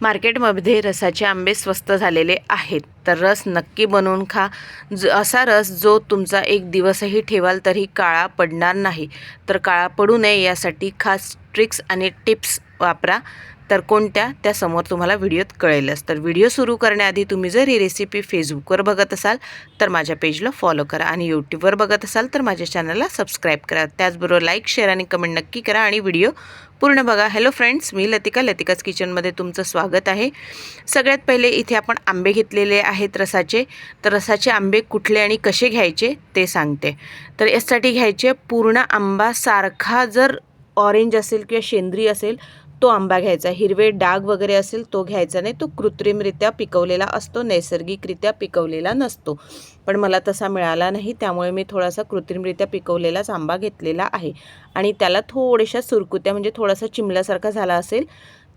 मार्केटमध्ये रसाचे आंबे स्वस्त झालेले आहेत. तर रस नक्की बनवून खा. ज असा रस जो तुमचा एक दिवसही ठेवाल तरी काळा पडणार नाही. तर काळा पडू नये यासाठी खास ट्रिक्स आणि टिप्स वापरा. तर कोणत्या? त्या समोर तुम्हाला व्हिडिओत कळेलच. तर व्हिडिओ सुरू करण्याआधी तुम्ही जर ही रेसिपी फेसबुकवर बघत असाल तर माझ्या पेजला फॉलो करा आणि यूट्यूबवर बघत असाल तर माझ्या चॅनलला सबस्क्राईब करा. त्याचबरोबर लाईक शेअर आणि कमेंट नक्की करा आणि व्हिडिओ पूर्ण बघा. हॅलो फ्रेंड्स मी लतिका. लतिकाच किचनमध्ये तुमचं स्वागत आहे. सगळ्यात पहिले इथे आपण आंबे घेतलेले आहेत रसाचे. तर रसाचे आंबे कुठले आणि कसे घ्यायचे ते सांगते. तर यासाठी घ्यायचे पूर्ण आंबा सारखा जर ऑरेंज असेल किंवा शेंद्री असेल तो आंबा घ्यायचा. हिरवे डाग वगैरे असेल तो घ्यायचा नाही. तो कृत्रिमरित्या पिकवलेला असतो नैसर्गिकरित्या पिकवलेला नसतो. पण मला तसा मिळाला नाही त्यामुळे मी थोडासा कृत्रिमरित्या पिकवलेलाच आंबा घेतलेला आहे. आणि त्याला थोड्याशा सुरकुत्या म्हणजे थोडासा चिमल्यासारखा झाला असेल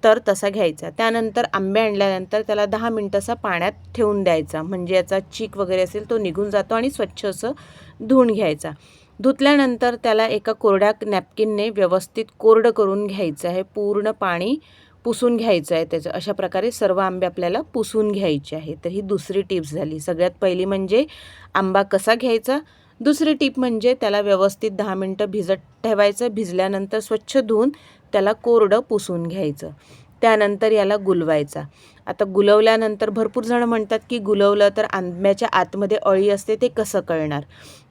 तर तसा घ्यायचा. त्यानंतर आंबे आणल्यानंतर त्याला दहा मिनटं असा पाण्यात ठेवून द्यायचा. म्हणजे याचा चीक वगैरे असेल तो निघून जातो आणि स्वच्छ असं धुवून घ्यायचा. धुतल्यानंतर त्याला एका कोरड्या नॅपकिनने व्यवस्थित कोरडं करून घ्यायचं आहे. पूर्ण पाणी पुसून घ्यायचं आहे त्याचं. अशा प्रकारे सर्व आंबे आपल्याला पुसून घ्यायचे आहे तर ही दुसरी टिप्स झाली. सगळ्यात पहिली म्हणजे आंबा कसा घ्यायचा? दुसरी टीप म्हणजे त्याला व्यवस्थित दहा मिनटं भिजत ठेवायचं. भिजल्यानंतर स्वच्छ धुवून त्याला कोरडं पुसून घ्यायचं. त्यानंतर याला गुलवायचा. आता गुलवल्यानंतर भरपूर जण म्हणतात की गुलवलं तर आंब्याच्या आतमध्ये अळी असते ते कसं कळणार?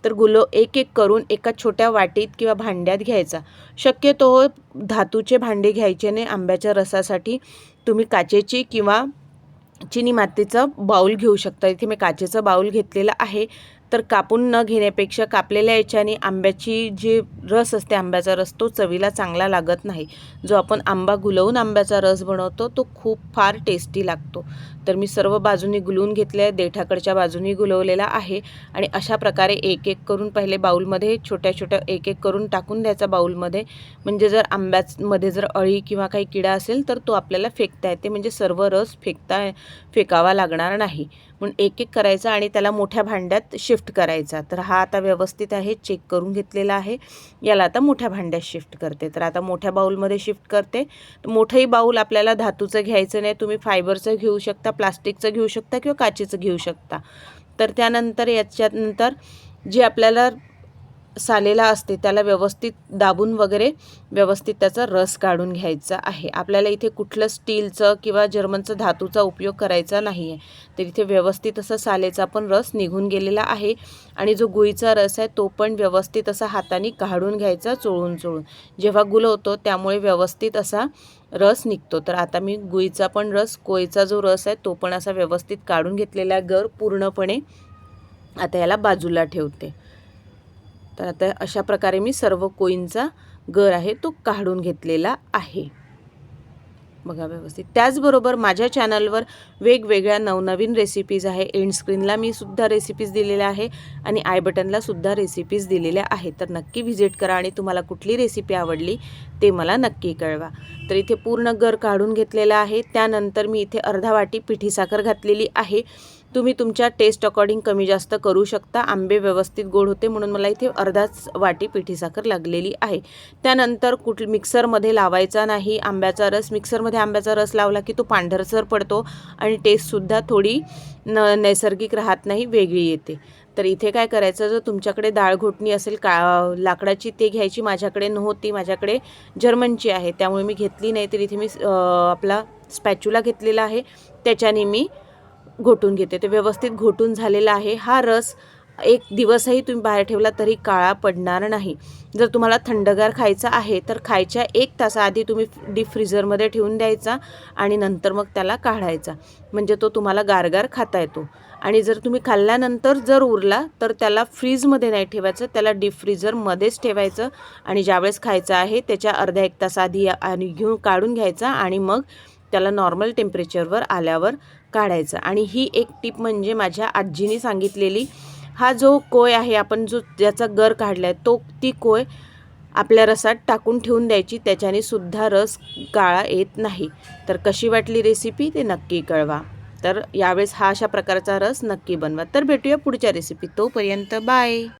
तर गुलव एक एक करून एका छोट्या वाटीत किंवा भांड्यात घ्यायचा. शक्यतो धातूचे भांडे घ्यायचे नाही आंब्याच्या रसासाठी. तुम्ही काचेची किंवा चिनी मातीचं बाऊल घेऊ शकता. इथे मी काचेचं बाऊल घेतलेलं आहे. तर कापून न घेण्यापेक्षा कापलेल्या याच्याने आंब्याची जी रस असते आंब्याचा रस तो चवीला चांगला लागत नाही. जो आपण आंबा गुलवून आंब्याचा रस बनवतो तो खूप फार टेस्टी लागतो. तर मी सर्व बाजूनी गुलवून घेतले आहे देठाकडच्या बाजूनी गुलवलेला आहे आणि अशा प्रकारे एक एक करून पहिले बाऊलमध्ये छोट्या छोट्या एक एक करून टाकून द्यायचा बाऊलमध्ये म्हणजे जर आंब्यामध्ये जर अळी किंवा काही किडा असेल तर तो आपल्याला फेकता येते. म्हणजे सर्व रस फेकता फेकावा लागणार नाही. म्हणून एक एक करायचा आणि त्याला मोठ्या भांड्यात शिफ्ट करायचा. तर हा आता व्यवस्थित आहे चेक करून घेतलेला आहे. याला आता मोठ्या भांड्यात शिफ्ट करते. तर आता मोठ्या बाऊलमध्ये शिफ्ट करते. मोठंही बाऊल आपल्याला धातूचं घ्यायचं नाही. तुम्ही फायबरचं घेऊ शकता प्लास्टिकचं घेऊ शकता किंवा काचेचं घेऊ शकता. तर त्यानंतर याच्यानंतर जे आपल्याला सालेला असते त्याला व्यवस्थित दाबून वगैरे व्यवस्थित त्याचा रस काढून घ्यायचा आहे. आपल्याला इथे कुठलं स्टीलचं किंवा जर्मनचं धातूचा उपयोग करायचा नाही आहे तर इथे व्यवस्थित असं सालेचा पण रस निघून गेलेला आहे आणि जो गुळीचा रस आहे तो पण व्यवस्थित असा हाताने काढून घ्यायचा चोळून चोळून. जेव्हा गुलवतो त्यामुळे व्यवस्थित असा रस निघतो. तर आता मी गुळीचा पण रस कोळीचा जो रस आहे तो पण असा व्यवस्थित काढून घेतलेला गर पूर्णपणे आता याला बाजूला ठेवते. तर आता अशा प्रकारे मी सर्व कोईनचा गर आहे तो काढून घेतलेला आहे. बघा व्यवस्थित. त्याचबरोबर माझ्या चॅनलवर वेगवेगळ्या नवनवीन रेसिपीज आहे. एंड स्क्रीनला मी सुद्धा रेसिपीज दिलेल्या आहे आणि आय बटनला सुद्धा रेसिपीज दिलेल्या आहेत. तर नक्की व्हिजिट करा आणि तुम्हाला कुठली रेसिपी आवडली ते मला नक्की कळवा. तर इथे पूर्ण गर काढून घेतलेला आहे. त्यानंतर मी इथे अर्धा वाटी पिठी साखर घातलेली आहे. तुम्ही तुमच्या टेस्ट अकॉर्डिंग कमी जास्त करू शकता. आंबे व्यवस्थित गोड होते म्हणून मला इथे अर्धाच वाटी पिठी साखर लागलेली आहे. त्यानंतर कुठ मिक्सरमध्ये लावायचा नाही. आंब्याचा रस मिक्सरमध्ये आंब्याचा रस लावला की तो पांढरसर पडतो आणि टेस्टसुद्धा थोडी न नैसर्गिक राहत नाही वेगळी येते. तर इथे काय करायचं? जर तुमच्याकडे डाळ घोटणी असेल का लाकडाची ते घ्यायची माझ्याकडे नव्हती माझ्याकडे जर्मनची आहे त्यामुळे मी घेतली नाही. तर इथे मी आपला स्पॅच्युला घेतलेला आहे. त्याच्याने मी घोटून घेते. ते व्यवस्थित घोटून झालेला आहे. हा रस एक दिवसही तुम्ही बाहेर ठेवला तरी काळा पडणार नाही. जर तुम्हाला थंडगार खायचा आहे तर खायच्या एक तासाआधी तुम्ही डीप फ्रीझरमध्ये ठेवून द्यायचा आणि नंतर मग त्याला काढायचा. म्हणजे तो तुम्हाला गारगार खाता येतो. आणि जर तुम्ही खाल्ल्यानंतर जर उरला तर त्याला फ्रीजमध्ये नाही ठेवायचं. त्याला डीप फ्रीझरमध्येच ठेवायचं आणि ज्यावेळेस खायचं आहे त्याच्या अर्ध्या एक तासाआधी आणि घेऊन काढून घ्यायचा आणि मग त्याला नॉर्मल टेम्परेचरवर आल्यावर काढायचं. आणि ही एक टीप म्हणजे माझ्या आजीने सांगितलेली हा जो कोय आहे आपण जो ज्याचा गर काढला आहे तो ती कोय आपल्या रसात टाकून ठेवून द्यायची त्याच्याने सुद्धा रस काळा येत नाही. तर कशी वाटली रेसिपी ते नक्की कळवा. तर यावेळेस हा अशा प्रकारचा रस नक्की बनवा. तर भेटूया पुढच्या रेसिपी तोपर्यंत. बाय